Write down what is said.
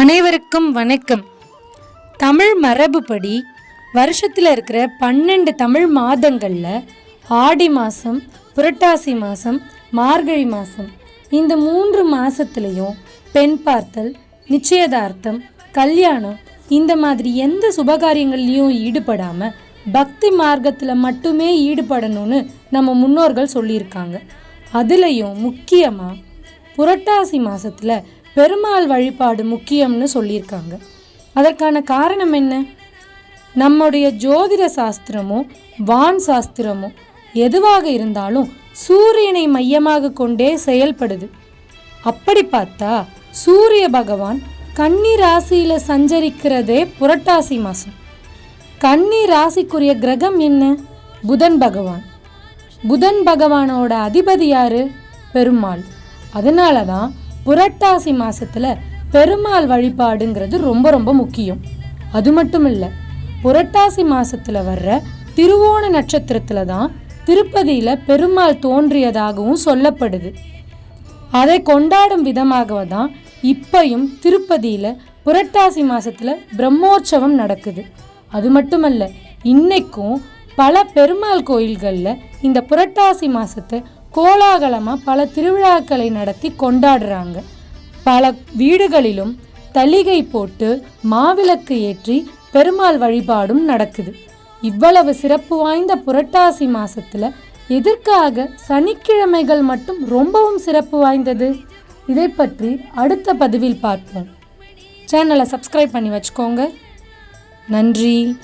அனைவருக்கும் வணக்கம். தமிழ் மரபுப்படி வருஷத்தில் இருக்கிற பன்னெண்டு தமிழ் மாதங்களில் ஆடி மாதம் புரட்டாசி மாதம் மார்கழி மாதம் இந்த மூன்று மாதத்துலேயும் பெண் பார்த்தல் நிச்சயதார்த்தம் கல்யாணம் இந்த மாதிரி எந்த சுபகாரியங்கள்லையும் ஈடுபடாமல் பக்தி மார்க்கத்தில் மட்டுமே ஈடுபடணும்னு நம்ம முன்னோர்கள் சொல்லியிருக்காங்க. அதுலேயும் முக்கியமாக புரட்டாசி மாதத்தில் பெருமாள் வழிபாடு முக்கியம்னு சொல்லியிருக்காங்க. அதற்கான காரணம் என்ன? நம்முடைய ஜோதிட சாஸ்திரமோ வான் சாஸ்திரமோ எதுவாக இருந்தாலும் சூரியனை மையமாக கொண்டே செயல்படுது. அப்படி பார்த்தா சூரிய பகவான் கன்னி ராசியில் சஞ்சரிக்கிறதே புரட்டாசி மாதம் கன்னி ராசிக்குரிய கிரகம் என்ன? புதன் பகவான். புதன் பகவானோட அதிபதி யாரு? பெருமாள். அதனால தான் புரட்டாசி மாசத்துல பெருமாள் வழிபாடுங்கிறது ரொம்ப ரொம்ப முக்கியம். அது மட்டும் இல்லை புரட்டாசி மாசத்துல வர்ற திருவோண நட்சத்திரத்துல தான் திருப்பதியில பெருமாள் தோன்றியதாகவும் சொல்லப்படுது. அதை கொண்டாடும் விதமாக தான் இப்பையும் திருப்பதியில புரட்டாசி மாசத்துல பிரம்மோற்சவம் நடக்குது. அது மட்டுமல்ல இன்னைக்கும் பல பெருமாள் கோயில்களில் இந்த புரட்டாசி மாசத்தை கோலாகலமாக பல திருவிழாக்களை நடத்தி கொண்டாடுறாங்க. பல வீடுகளிலும் தளிகை போட்டு மாவிளக்கு ஏற்றி பெருமாள் வழிபாடும் நடக்குது. இவ்வளவு சிறப்பு வாய்ந்த புரட்டாசி மாசத்துல எதற்காக சனிக்கிழமைகள் மட்டும் ரொம்பவும் சிறப்பு வாய்ந்தது? இதை பற்றி அடுத்த பதிவில் பார்ப்போம். சேனலை சப்ஸ்கிரைப் பண்ணி வச்சுக்கோங்க. நன்றி.